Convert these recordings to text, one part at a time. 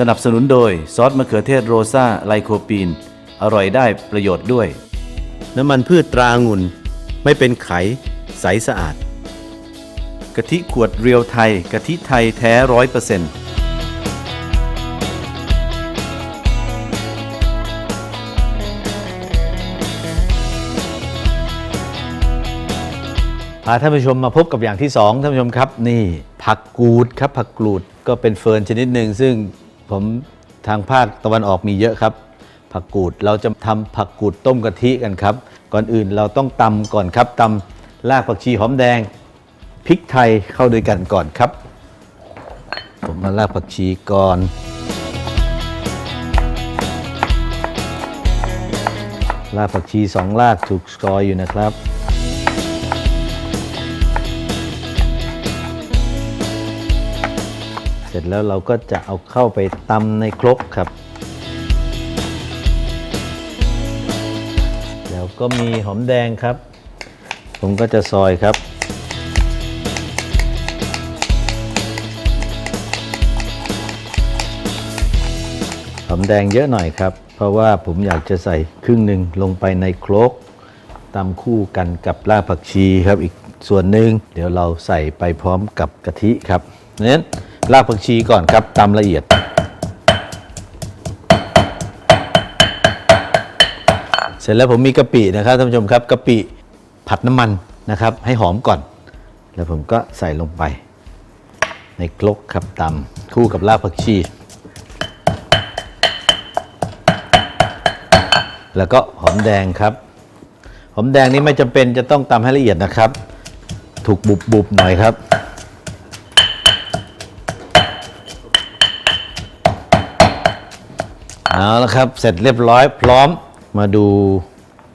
สนับสนุนโดยซอสมะเขือเทศโรซาไลโคปีน อร่อยได้ประโยชน์ด้วย น้ำมันพืชตรางุ่น ไม่เป็นไข ใสสะอาด กะทิขวดเรียวไทย กะทิไทยแท้ร้อยเปอร์เซ็นต์พาท่านผู้ชมมาพบกับอย่างที่สองท่านผู้ชมครับ นี่ผักกูดครับผักกูดก็เป็นเฟิร์นชนิดหนึ่งซึ่ง ผมทางภาคตะวันออกมีเยอะครับ ผักกูดเราจะทำผักกูดต้มกะทิกันครับ ก่อนอื่นเราต้องตำก่อนครับตำรากผักชีหอมแดงพริกไทยเข้าด้วยกันก่อนครับ ผมมารากผักชีก่อนรากผักชีสองรากถูกซอยอยู่นะครับ ร็จแล้วเราก็จะเอาเข้าไปตำในครกครับ แล้วก็มีหอมแดงครับ ผมก็จะซอยครับหอมแดงเยอะหน่อยครับ เพราะว่าผมอยากจะใส่ครึ่งหนึ่งลงไปในครกตำคู่กันกับรากผักชีครับอีกส่วนหนึ่งเดี๋ยวเราใส่ไปพร้อมกับกะทิครับเน้น รากผักชีก่อนครับตำละเอียด เสร็จแล้วผมมีกะปินะครับท่านผู้ชมครับกะปิผัดน้ำมันนะครับ ให้หอมก่อน แล้วผมก็ใส่ลงไป ในครกครับตำคู่กับรากผักชี แล้วก็หอมแดงครับ หอมแดงนี่ไม่จำเป็นจะต้องตำให้ละเอียดนะครับ ถูกบุบบุบๆหน่อยครับ เอาละครับ เสร็จเรียบร้อยพร้อมมาดู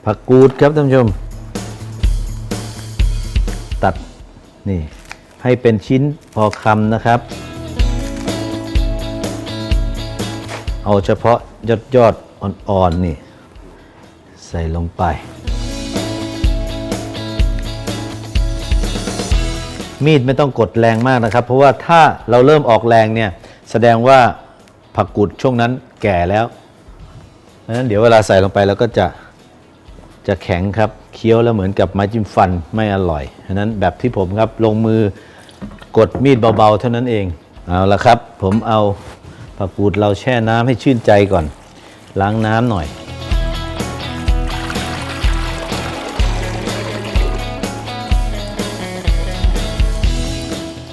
ผักกูดครับท่านผู้ชม ตัดนี่ให้เป็นชิ้นพอคำนะครับ เอาเฉพาะยอดยอดอ่อนๆนี่ ใส่ลงไป มีดไม่ต้องกดแรงมากนะครับ เพราะว่าถ้าเราเริ่มออกแรงเนี่ย แสดงว่าผักกุดช่วงนั้น แก่แล้วเพราะฉะนั้นเดี๋ยวเวลาใส่ลงไปแล้วก็จะจะแข็งครับเคี้ยวแล้วเหมือนกับไม้จิ้มฟันไม่อร่อยฉะนั้นแบบที่ผมครับลงมือกดมีดเบาๆ เท่านั้นเองเอาละครับ ผมเอาผักกูดเราแช่น้ำให้ชื่นใจก่อน ล้างน้ำหน่อย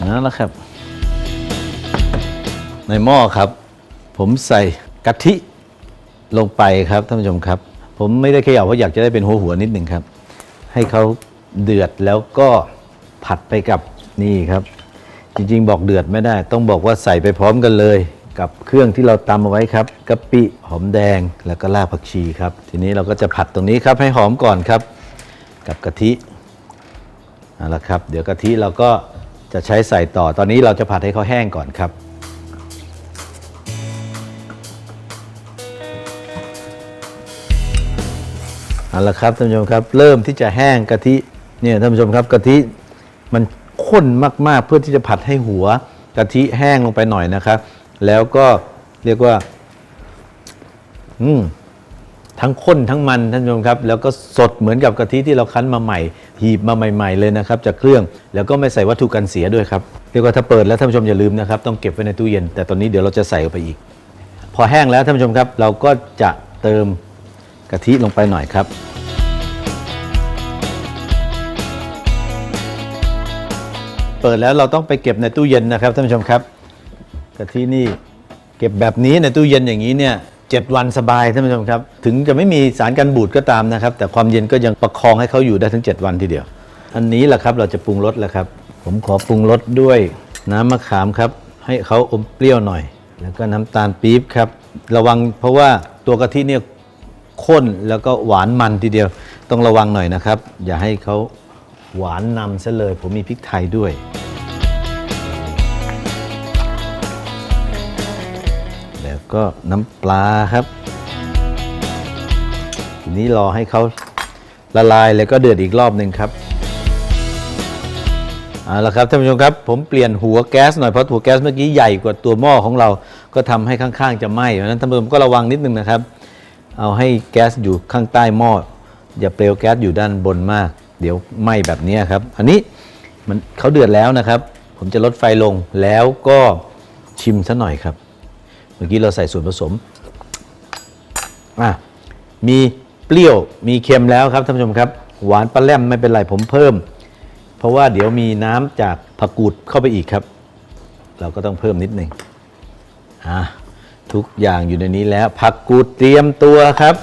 นั่นแหละครับ ในหม้อครับ ผมใส่ กะทิลงไปครับท่านผู้ชมครับ ผมไม่ได้เขย่าเพราะอยากจะได้เป็นหัวหัวนิดหนึ่งครับ ให้เขาเดือดแล้วก็ผัดไปกับนี่ครับ จริงๆ บอกเดือดไม่ได้ ต้องบอกว่าใส่ไปพร้อมกันเลย กับเครื่องที่เราตำเอาไว้ครับกะปิหอมแดงแล้วก็รากผักชีครับ ทีนี้เราก็จะผัดตรงนี้ครับให้หอมก่อนครับ กับกะทิเอาละครับ เดี๋ยวกะทิเราก็จะใช้ใส่ต่อตอนนี้เราจะผัดให้เขาแห้งก่อนครับ เอาละครับท่านผู้ชมครับ เริ่มที่จะแห้งกะทิเนี่ยท่านผู้ชมครับกะทิมันข้นมากๆเพื่อที่จะผัดให้หัวกะทิแห้งลงไปหน่อยนะครับ แล้วก็เรียกว่า อืมทั้งข้นทั้งมันท่านผู้ชมครับ แล้วก็สดเหมือนกับกะทิที่เราคั้นมาใหม่ หีบมาใหม่ ๆ เลยนะครับ จากเครื่องแล้วก็ไม่ใส่วัตถุกันเสียด้วยครับเรียกว่าถ้าเปิดแล้วท่านผู้ชมอย่าลืมนะครับต้องเก็บไว้ในตู้เย็น แต่ตอนนี้เดี๋ยวเราจะใส่ออกไปอีก พอแห้งแล้วท่านผู้ชมครับ เราก็จะเติม กะทิลงไปหน่อยครับ เปิดแล้วเราต้องไปเก็บในตู้เย็นนะครับท่านผู้ชมครับกะทินี่เก็บแบบนี้ในตู้เย็นอย่างนี้เนี่ยเจ็ดวันสบายท่านผู้ชมครับ ถึงจะไม่มีสารกันบูดก็ตามนะครับ แต่ความเย็นก็ยังประคองให้เขาอยู่ได้ถึง 7 วันทีเดียว อันนี้แหละครับเราจะปรุงรสแล้วครับ ผมขอปรุงรสด้วยน้ำมะขามครับ ให้เขาอมเปรี้ยวหน่อย แล้วก็น้ำตาลปี๊บครับ ระวังเพราะว่าตัวกะทิเนี่ย ข้นแล้วก็หวานมันทีเดียว ต้องระวังหน่อยนะครับ อย่าให้เขาหวานนำซะเลย ผมมีพริกไทยด้วย แล้วก็น้ำปลาครับ ทีนี้รอให้เขาละลายแล้วก็เดือดอีกรอบหนึ่งครับเอาละครับท่านผู้ชมครับผมเปลี่ยนหัวแก๊สหน่อยเพราะหัวแก๊สเมื่อกี้ใหญ่กว่าตัวหม้อของเรา ก็ทำให้ข้างๆจะไหม้เพราะนั้นท่านผู้ชมก็ระวังนิดนึงนะครับ เอาให้แก๊สอยู่ข้างใต้หม้ออย่าเปลวแก๊สอยู่ด้านบนมาก เดี๋ยวไหม้แบบนี้ครับ อันนี้มันเขาเดือดแล้วนะครับ ผมจะลดไฟลงแล้วก็ชิมซะหน่อยครับ เมื่อกี้เราใส่ส่วนผสมอะมีเปรี้ยวมีเค็มแล้วครับท่านผู้ชมครับ หวานปลาแรมไม่เป็นไรผมเพิ่ม เพราะว่าเดี๋ยวมีน้ำจากผักกูดเข้าไปอีกครับ เราก็ต้องเพิ่มนิดหนึ่งอะ ทุกอย่างอยู่ในนี้แล้วผักกูดเตรียมตัวครับ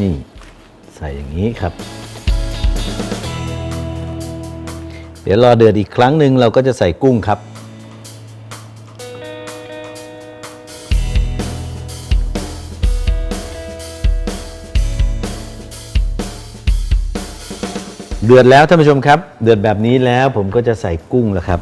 นี่ใส่อย่างนี้ครับ เดี๋ยวรอเดือดอีกครั้งหนึ่งเราก็จะใส่กุ้งครับ เดือดแล้วท่านผู้ชมครับ เดือดแบบนี้แล้วผมก็จะใส่กุ้งแล้วครับ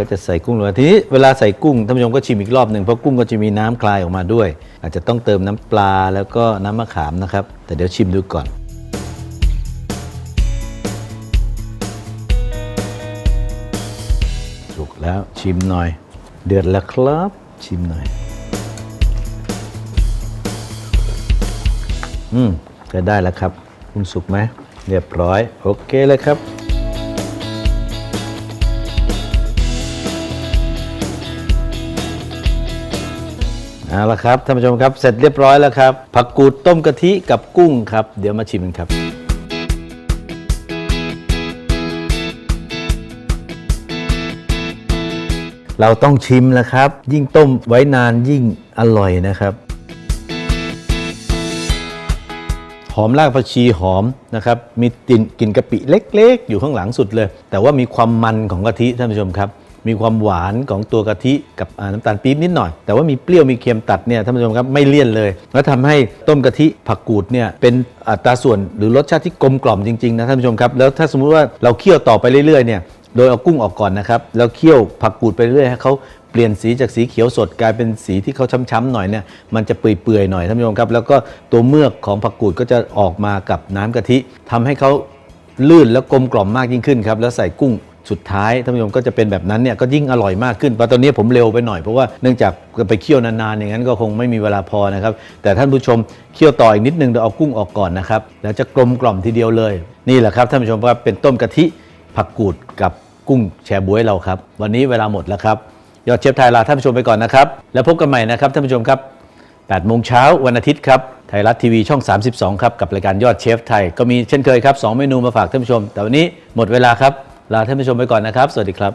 ก็จะใส่กุ้งลงไปทีนี้เวลาใส่กุ้งท่านผู้ชมก็ชิมอีกรอบหนึ่งเพราะกุ้งก็จะมีน้ำคลายออกมาด้วย อาจจะต้องเติมน้ำปลาแล้วก็น้ำมะขามนะครับ แต่เดี๋ยวชิมดูก่อนสุกแล้วชิมหน่อย เดือดแล้วครับ ชิมหน่อย อืมก็ได้แล้วครับ คุณสุกไหมเรียบร้อย โอเคเลยครับ เอาละครับท่านผู้ชมครับเสร็จเรียบร้อยแล้วครับผักกูดต้มกะทิกับกุ้งครับ เดี๋ยวมาชิมกันครับ เราต้องชิมแล้วครับ ยิ่งต้มไว้นานยิ่งอร่อยนะครับ หอมรากผักชีหอมนะครับ มีกลิ่นกลิ่นกะปิเล็ก ๆ อยู่ข้างหลังสุดเลย แต่ว่ามีความมันของกะทิท่านผู้ชมครับ มีความหวานของตัวกะทิกับน้ำตาลปี๊บนิดหน่อย แต่ว่ามีเปรี้ยวมีเค็มตัดเนี่ยท่านผู้ชมครับไม่เลี่ยนเลย แล้วทำให้ต้มกะทิผักกูดเนี่ยเป็นอัตราส่วนหรือรสชาติที่กลมกล่อมจริงๆนะท่านผู้ชมครับแล้วถ้าสมมุติว่าเราเคี่ยวต่อไปเรื่อยๆเนี่ยโดยเอากุ้งออกก่อนนะครับแล้วเคี่ยวผักกูดไปเรื่อยให้เขาเปลี่ยนสีจากสีเขียวสดกลายเป็นสีที่เขาช้ำๆหน่อยเนี่ยมันจะเปื่อยๆหน่อยท่านผู้ชมครับ แล้วก็ตัวเมือกของผักกูดก็จะออกมากับน้ำกะทิทำให้เขาลื่นแล้วกลมกล่อมมากยิ่งขึ้นครับแล้วใส่กุ้ง สุดท้ายท่านผู้ชมก็จะเป็นแบบนั้นเนี่ยก็ยิ่งอร่อยมากขึ้นเพราะตอนนี้ผมเร็วไปหน่อยเพราะว่าเนื่องจากไปเคี่ยวนานๆอย่างนั้นก็คงไม่มีเวลาพอนะครับ แต่ท่านผู้ชมเคี่ยวต่ออีกนิดนึงเดี๋ยวเอากุ้งออกก่อนนะครับแล้วจะกลมกล่อมทีเดียวเลย นี่แหละครับท่านผู้ชมครับเป็นต้มกะทิผักกูดกับกุ้งแชบ๊วยเราครับ วันนี้เวลาหมดแล้วครับยอดเชฟไทยลาท่านผู้ชมไปก่อนนะครับ แล้วพบกันใหม่นะครับท่านผู้ชมครับ8โมงเช้าวันอาทิตย์ครับไทยรัฐทีวีช่อง 32 ครับ กับรายการยอดเชฟไทย ก็มีเช่นเคยครับ 2 เมนูมาฝากท่านผู้ชม แต่วันนี้หมดเวลาครับ ลาท่านผู้ชมไปก่อนนะครับ สวัสดีครับ